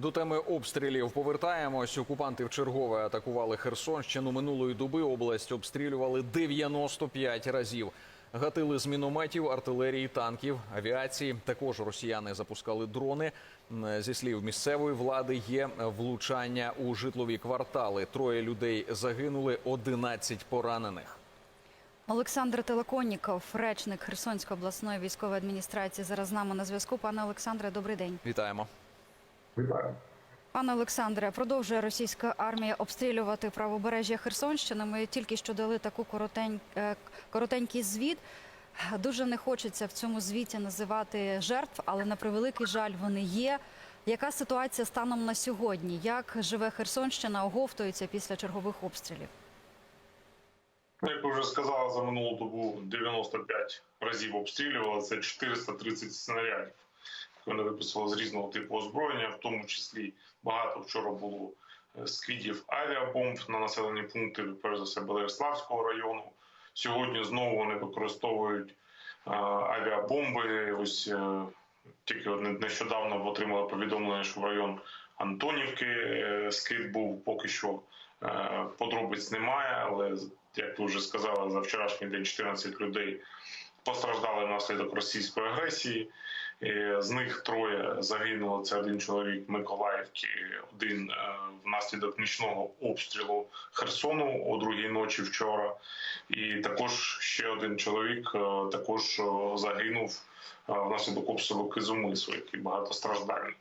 До теми обстрілів повертаємось. Окупанти вчергове атакували Херсонщину. Минулої доби область обстрілювали 95 разів. Гатили з мінометів, артилерії, танків, авіації. Також росіяни запускали дрони. Зі слів місцевої влади є влучання у житлові квартали. Троє людей загинули, 11 поранених. Олександр Телеконніков, речник Херсонської обласної військової адміністрації, зараз з нами на зв'язку. Пане Олександре, добрий день. Вітаємо. Вітаю. Пане Олександре, продовжує російська армія обстрілювати правобережжя Херсонщини. Ми тільки що дали таку коротень, е, коротенький звіт. Дуже не хочеться в цьому звіті називати жертв, але на превеликий жаль вони є. Яка ситуація станом на сьогодні? Як живе Херсонщина, оговтується після чергових обстрілів? Як ви вже сказали, за минулу добу 95 разів обстрілювали. Це 430 снарядів. Вони виписували з різного типу озброєння, в тому числі багато вчора було е, скидів авіабомб на населені пункти, перш за все, Белерславського району. Сьогодні знову вони використовують авіабомби. Ось е, тільки не- нещодавно отримали повідомлення, що в район Антонівки е, скид був поки що. Подробиць немає, але як ви вже сказали, за вчорашній день 14 людей постраждали внаслідок російської агресії. З них троє загинуло. Це один чоловік Миколаївки, один е, внаслідок нічного обстрілу Херсону о другій ночі вчора. І також ще один чоловік е, також е, загинув внаслідок обстрілу Кизумису, який багатостраждальний.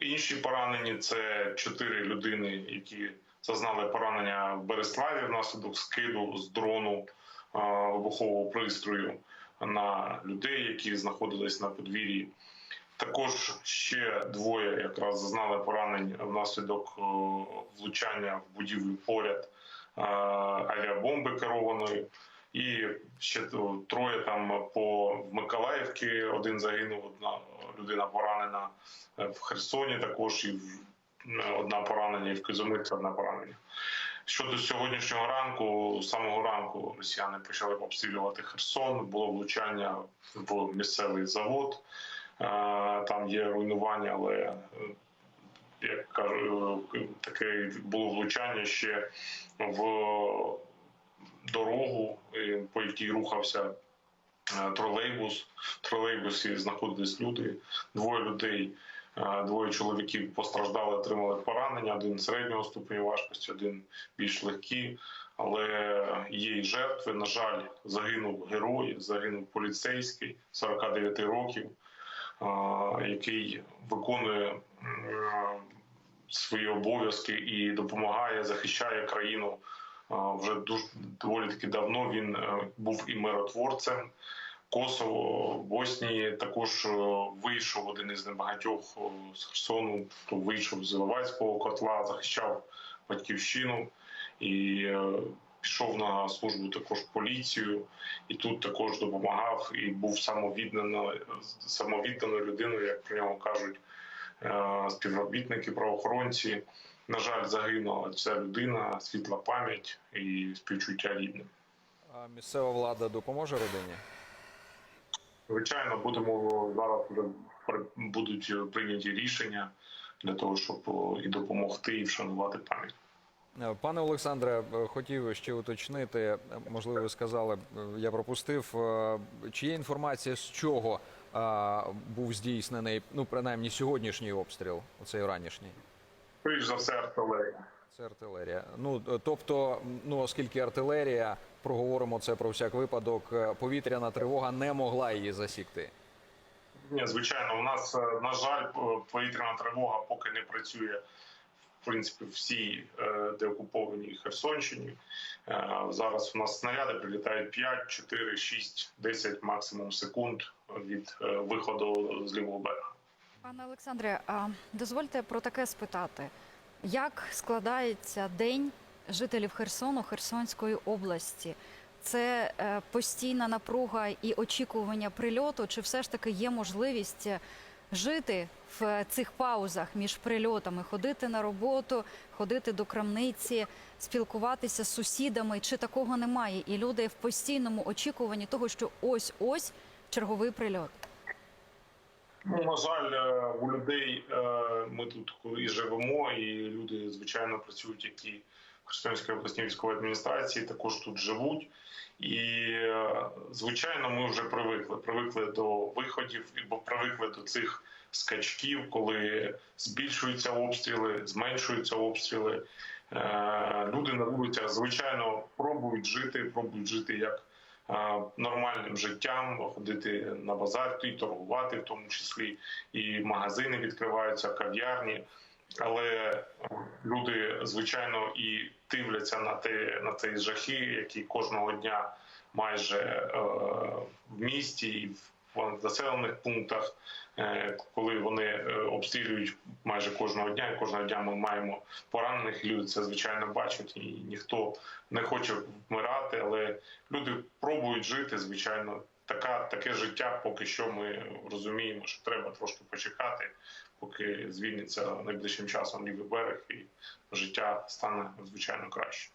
Інші поранені це чотири людини, які зазнали поранення в Береславі внаслідок скиду з дрону вибухового пристрою на людей, які знаходились на подвір'ї. Також ще двоє якраз зазнали поранень внаслідок е, влучання в будівлю поряд е, авіабомби керованої. І ще троє там по Миколаївці один загинув, одна людина поранена Е, в Херсоні. Також і одна поранення, і в Кизомирці одна поранення. Щодо сьогоднішнього ранку, самого ранку росіяни почали обстрілювати Херсон. Було влучання в місцевий завод. Е, Там є руйнування, але е, як кажу, е, таке було влучання ще в дорогу, по якій рухався тролейбус. В тролейбусі знаходились люди. Двоє людей, двоє чоловіків постраждали, отримали поранення. Один середнього ступеню важкості, один більш легкий. Але є й жертви. На жаль, загинув герой, загинув поліцейський 49 років, е, який виконує свої обов'язки і допомагає, захищає країну вже дуже доволі таки давно. Він е, був і миротворцем. Косово, Боснії також е, вийшов один із небагатьох е, з Херсону, хто вийшов з Іловайського котла, захищав батьківщину і е, пішов на службу також поліцію, і тут також допомагав і був самовідданою, самовідданою людиною, як про нього кажуть співробітники, правоохоронці. На жаль, загинула ця людина, світла пам'ять і співчуття рідним. А місцева влада допоможе родині? Звичайно, будемо зараз вже будуть прийняті рішення для того, щоб і допомогти, і вшанувати пам'ять. Е, Пане Олександре, е, хотів ще уточнити. е, Можливо, ви сказали, я пропустив. Чи є інформація, з чого був здійснений, ну принаймні сьогоднішній обстріл, оцей ранішній? Скоріш за все, артилерія. Це артилерія. Ну тобто, ну оскільки артилерія, проговоримо це про всяк випадок, е, повітряна тривога не могла її засікти. Ні, звичайно, у нас е, на жаль, повітряна тривога поки не працює. В принципі, всій е, деокупованій Херсонщині. Е, Зараз у нас снаряди прилітають 5, 4, 6, 10 максимум секунд від е, виходу з лівого берега. Пане Олександре, а дозвольте про таке спитати: як складається день жителів Херсону, Херсонської області? Це е, постійна напруга і очікування прильоту, чи все ж таки є можливість е, жити в цих паузах між прильотами, ходити на роботу, ходити до крамниці, спілкуватися з сусідами? Чи такого немає? І люди в постійному очікуванні того, що ось ось черговий прильот. Ну, на жаль, е, у людей е, ми тут і живемо, і люди, звичайно, працюють, які в Херсонській обласній військовій адміністрації, також тут живуть. І, е, звичайно, ми вже привикли. Привикли до виходів, бо привикли до цих скачків, коли збільшуються обстріли, зменшуються обстріли. Е, Люди на вулицях, звичайно, пробують жити, пробують жити як е, нормальним життям, ходити на базар, і торгувати, в тому числі і магазини відкриваються, кав'ярні. Але люди, звичайно, і дивляться на те на ці жахи, які кожного дня майже е, в місті і в населених пунктах, е, коли вони е, обстрілюють майже кожного дня, і кожного дня ми маємо поранених. Люди це звичайно бачать, і ніхто не хоче вмирати, але люди пробують жити. Звичайно, така таке життя. Поки що ми розуміємо, що треба трошки почекати, поки звільниться найближчим часом лівий берег, і життя стане звичайно краще.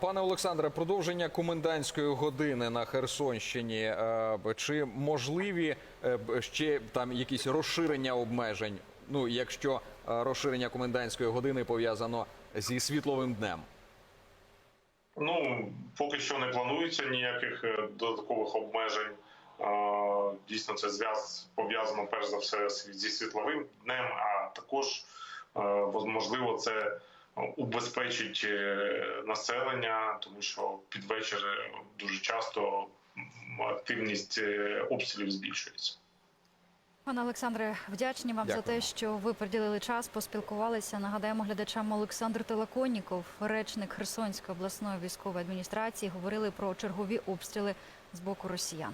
Пане Олександре, продовження комендантської години на Херсонщині. е, Чи можливі е, ще там якісь розширення обмежень? Ну, якщо е, розширення комендантської години пов'язано зі світловим днем? Ну поки що не планується ніяких додаткових обмежень. Дійсно, це зв'яз пов'язано перш за все зі світловим днем, а також е, можливо це убезпечить е, населення, тому що під вечір е, дуже часто активність обстрілів збільшується. Пане Олександре, вдячні вам за те, що ви приділили час, поспілкувалися. Нагадаємо глядачам Олександр Телаконіков, речник Херсонської обласної військової адміністрації, говорили про чергові обстріли з боку росіян.